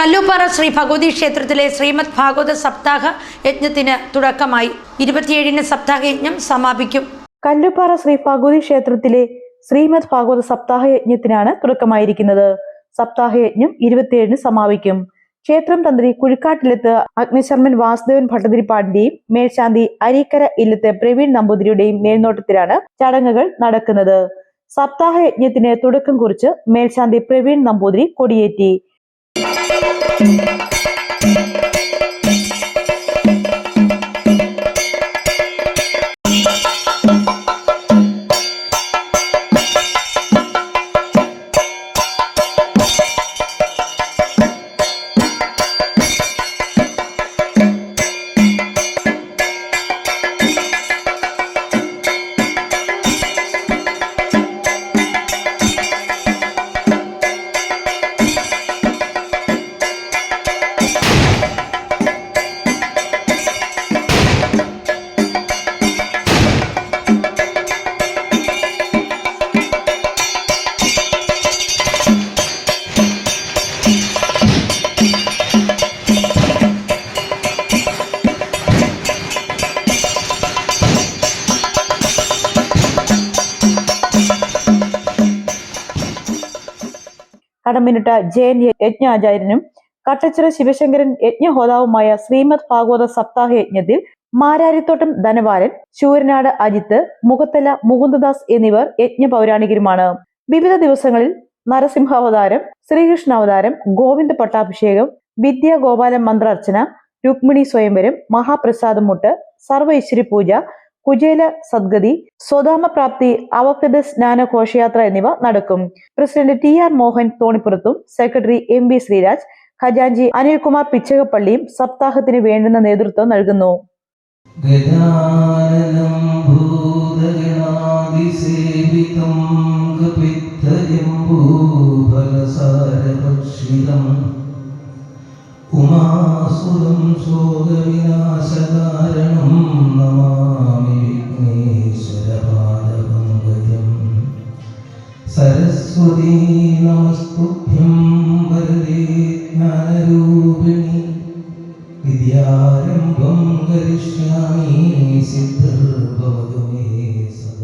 കല്ലൂപ്പാറ ശ്രീ ഭഗവതി ക്ഷേത്രത്തിലെ ശ്രീമദ് ഭാഗവത സപ്താഹ യജ്ഞത്തിന് തുടക്കമായി. ഇരുപത്തിയേഴിന് സപ്താഹ യജ്ഞം സമാപിക്കും. കല്ലുപ്പാറ ശ്രീ ഭഗവതി ക്ഷേത്രത്തിലെ ശ്രീമദ് ഭാഗവത സപ്താഹ യജ്ഞത്തിനാണ് തുടക്കമായിരിക്കുന്നത്. സപ്താഹ യജ്ഞം ഇരുപത്തിയേഴിന് സമാപിക്കും. ക്ഷേത്രം തന്ത്രി കുഴിക്കാട്ടിലെത്ത് അഗ്നിശർമ്മൻ വാസുദേവൻ ഭട്ടതിരിപ്പാടിന്റെയും മേൽശാന്തി അരീക്കര ഇല്ലത്ത് പ്രവീൺ നമ്പൂതിരിയുടെയും മേൽനോട്ടത്തിലാണ് ചടങ്ങുകൾ നടക്കുന്നത്. സപ്താഹ യജ്ഞത്തിന് തുടക്കം കുറിച്ച് മേൽശാന്തി പ്രവീൺ നമ്പൂതിരി കൊടിയേറ്റി. Thank you. കടമ്പിനിട്ട ജയൻ യജ്ഞാചാര്യനും കട്ടച്ചിറ ശിവശങ്കരൻ യജ്ഞഹോതാവുമായ ശ്രീമദ് ഭാഗവത സപ്താഹ യജ്ഞത്തിൽ മാരാരിത്തോട്ടം ധനവാരൻ ശൂരനാട് അജിത്ത് മുഖത്തല മുകുന്ദദാസ് എന്നിവർ യജ്ഞ പൗരാണികരുമാണ് വിവിധ ദിവസങ്ങളിൽ നരസിംഹാവതാരം ശ്രീകൃഷ്ണാവതാരം ഗോവിന്ദ പട്ടാഭിഷേകം വിദ്യാഗോപാലം മന്ത്രാർച്ചന രുക്മിണി സ്വയംവരം മഹാപ്രസാദമുട്ട് സർവൈശ്വര്യ പൂജ കുചേല സദ്ഗതി സ്വധാമപ്രാപ്തി അവഭ്യത സ്നാന ഘോഷയാത്ര എന്നിവ നടക്കും. പ്രസിഡന്റ് ടി ആർ മോഹൻ തോണിപ്പുറത്തും സെക്രട്ടറി എം വി ശ്രീരാജ് ഖജാൻജി അനിൽകുമാർ പിച്ചകപ്പള്ളിയും സപ്താഹത്തിന് വേണ്ടുന്ന നേതൃത്വം നൽകുന്നു. ഉമാസുരം ശോകവിനാശകാരണം സരസ്വതീ നമസ്തുഭ്യം വരദേ ജ്ഞാനരൂപിണി. വിദ്യാരംഭം കരിഷ്യാമി സിദ്ധിർഭവതു മേ സദാ.